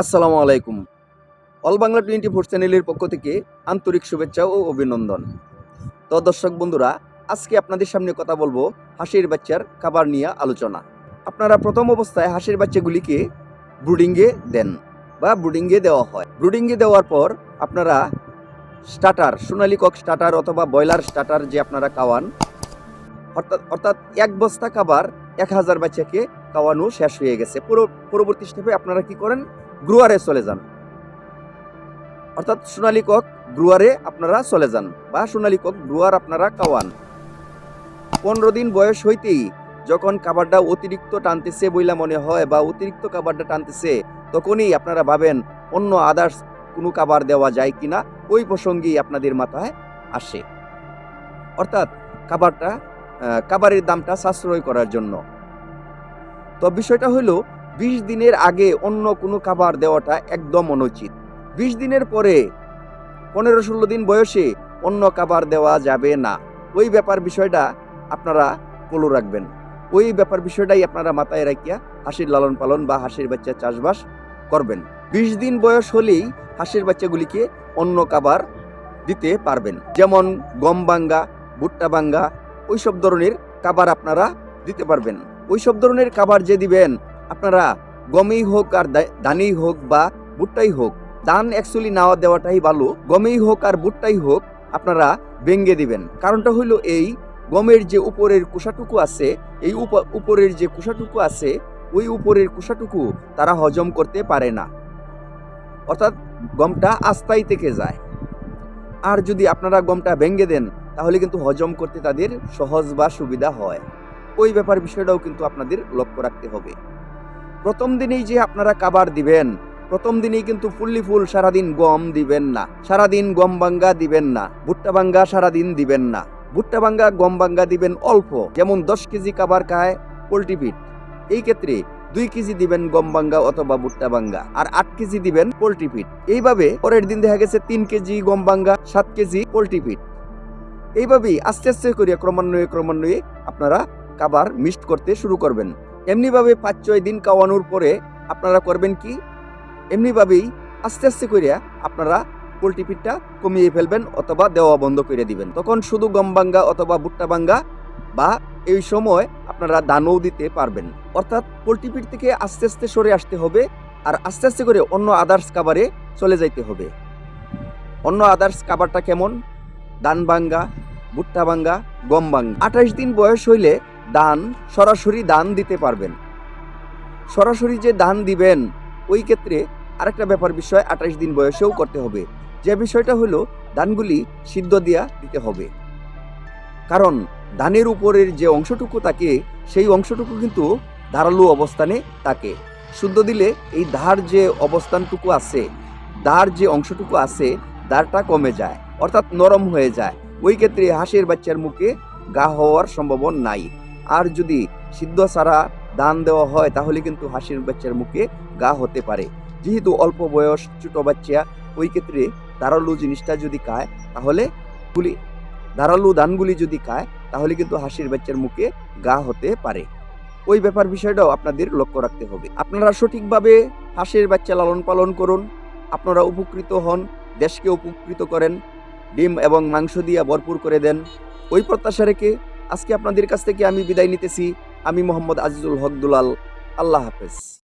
আসসালামু আলাইকুম। All Bangla twenty four চ্যানেলের পক্ষ থেকে আন্তরিক শুভেচ্ছা ও অভিনন্দন। তো দর্শক বন্ধুরা, আজকে আপনাদের সামনে কথা বলব হাঁসের বাচ্চার খাবার নিয়ে আলোচনা। আপনারা প্রথম অবস্থায় হাঁসের বাচ্চাগুলিকে ব্রুডিংয়ে দেন বা ব্রুডিংয়ে দেওয়া হয়। ব্রুডিংয়ে দেওয়ার পর আপনারা স্টার্টার, সোনালি কক স্টার্টার অথবা ব্রয়লার স্টার্টার যে আপনারা খাওয়ান, অর্থাৎ অর্থাৎ এক বস্তা খাবার এক হাজার বাচ্চাকে খাওয়ানো শেষ হয়ে গেছে। পুরো, পরবর্তী স্টেপে আপনারা কি করেন? গ্রুয়ারে চলে যান। অর্থাৎ সোনালী কক গ্রুয়ারে আপনারা চলে যান বা সোনালী কক গ্রুয়ার আপনারা কাওয়ান পনেরো দিন বয়স হইতেই যখন খাবারটা অতিরিক্ত টানতেছে বইলা মনে হয় বা অতিরিক্ত কাবারটা টানতেছে তখনই আপনারা ভাবেন অন্য আদার্স কোনো কাবার দেওয়া যায় কিনা ওই প্রসঙ্গেই আপনাদের মাথায় আসে। অর্থাৎ খাবারটা আহ, খাবারের দামটা সাশ্রয় করার জন্য। তো বিষয়টা হলো বিশ দিনের আগে অন্য কোনো খাবার দেওয়াটা একদম অনুচিত। বিশ দিনের পরে পনেরো ষোলো দিন বয়সে অন্য খাবার দেওয়া যাবে না। ওই ব্যাপার বিষয়টা আপনারা ফলো রাখবেন। ওই ব্যাপার বিষয়টাই আপনারা মাথায় রাখিয়া হাসির লালন পালন বা হাসির বাচ্চা চাষবাস করবেন। বিশ দিন বয়স হলেই হাঁসের বাচ্চাগুলিকে অন্য খাবার দিতে পারবেন। যেমন গম বাঙ্গা ভুট্টা বাঙ্গা ওইসব ধরনের খাবার আপনারা দিতে পারবেন। ওইসব ধরনের খাবার যে দিবেন আপনারা গমেই হোক আর দা- ধানেই হোক বা ভুট্টাই হোক, ধান অ্যাকচুয়ালি নাওয়া দেওয়াটাই ভালো, গমেই হোক আর ভুট্টাই হোক আপনারা বেঙ্গে দিবেন। কারণটা হইল এই গমের যে উপরের কুষাটুকু আছে, এই উপ- উপরের যে কুষাটুকু আছে, ওই উপরের কুষাটুকু তারা হজম করতে পারে না। অর্থাৎ গমটা আস্তাই থেকে যায়। আর যদি আপনারা গমটা ভেঙে দেন, তাহলে কিন্তু হজম করতে তাদের সহজ বা সুবিধা হয়। ওই ব্যাপার বিষয়টাও কিন্তু আপনাদের লক্ষ্য রাখতে হবে। প্রথম দিনেই যে আপনারা কাবার দিবেন, প্রথম দিনেই কিন্তু ফুললি ফুল সারাদিন গম দিবেন না, সারাদিন গম বাঙ্গা দিবেন না, ভুট্টা বাঙ্গা সারাদিন দিবেন না। ভুট্টা বাঙ্গা গম বাঙ্গা দিবেন অল্প, যেমন দশ কেজি কাবার খায় পোলট্রি পিট এই ক্ষেত্রে দুই কেজি দিবেন গম বাঙ্গা অথবা ভুট্টা বাঙ্গা আর আট কেজি দিবেন পোলট্রি পিট এইভাবে পরের দিন দেখা গেছে তিন কেজি গম বাঙ্গা সাত কেজি পোলট্রি পিট এইভাবেই আস্তে আস্তে করিয়া ক্রমান্বয়ে ক্রমান্বয়ে আপনারা কাবার মিক্সড করতে শুরু করবেন। এমনিভাবে পাঁচ ছয় দিন কাওয়ানোর পরে আপনারা করবেন কি? এমনিভাবেই আস্তে আস্তে করিয়া আপনারা পোলট্রি পিঠটা কমিয়ে ফেলবেন অথবা দেওয়া বন্ধ করে দিবেন। তখন শুধু গম বাঙ্গা অথবা ভুট্টা বাঙ্গা বা এই সময় আপনারা দানও দিতে পারবেন। অর্থাৎ পোলট্রি পিঠ থেকে আস্তে আস্তে সরে আসতে হবে আর আস্তে আস্তে করে অন্য আদার্স কাবারে চলে যাইতে হবে। অন্য আদার্স কাবারটা কেমন? দান বাঙ্গা ভুট্টা বাঙ্গা গম বাঙ্গা আঠাশ দিন বয়স হইলে দান সরাসরি দান দিতে পারবেন। সরাসরি যে দান দিবেন, ওই ক্ষেত্রে আরেকটা ব্যাপার বিষয়, আঠাশ দিন বয়সেও করতে হবে। যে বিষয়টা হলো, দানগুলি সিদ্ধ দিয়া দিতে হবে। কারণ ধানের উপরের যে অংশটুকু থাকে, সেই অংশটুকু কিন্তু ধারালো অবস্থানে থাকে। শুদ্ধ দিলে এই ধার যে অবস্থানটুকু আছে দার যে অংশটুকু আছে দারটা কমে যায়, অর্থাৎ নরম হয়ে যায়। ওই ক্ষেত্রে হাঁসের বাচ্চার মুখে গা হওয়ার সম্ভাবনা নাই। আর যদি সিদ্ধ সারা দান দেওয়া হয়, তাহলে কিন্তু হাসির বাচ্চার মুখে গা হতে পারে। যেহেতু অল্প বয়স, ছোট বাচ্চা, ওই ক্ষেত্রে ধারালো জিনিসটা যদি খায়, তাহলে গুলি, ধারালো দানগুলি যদি খায়, তাহলে কিন্তু হাসির বাচ্চার মুখে গা হতে পারে। ওই ব্যাপার বিষয়টাও আপনাদের লক্ষ্য রাখতে হবে। আপনারা সঠিকভাবে হাঁসের বাচ্চা লালন পালন করুন। আপনারা উপকৃত হন, দেশকে উপকৃত করেন, ডিম এবং মাংস দিয়ে ভরপুর করে দেন। ওই প্রত্যাশা রেখে আজকে আপনাদের কাছ থেকে আমি বিদায় নিতেছি। আমি মোহাম্মদ আজিজুল হক দুলাল। আল্লাহ হাফেজ।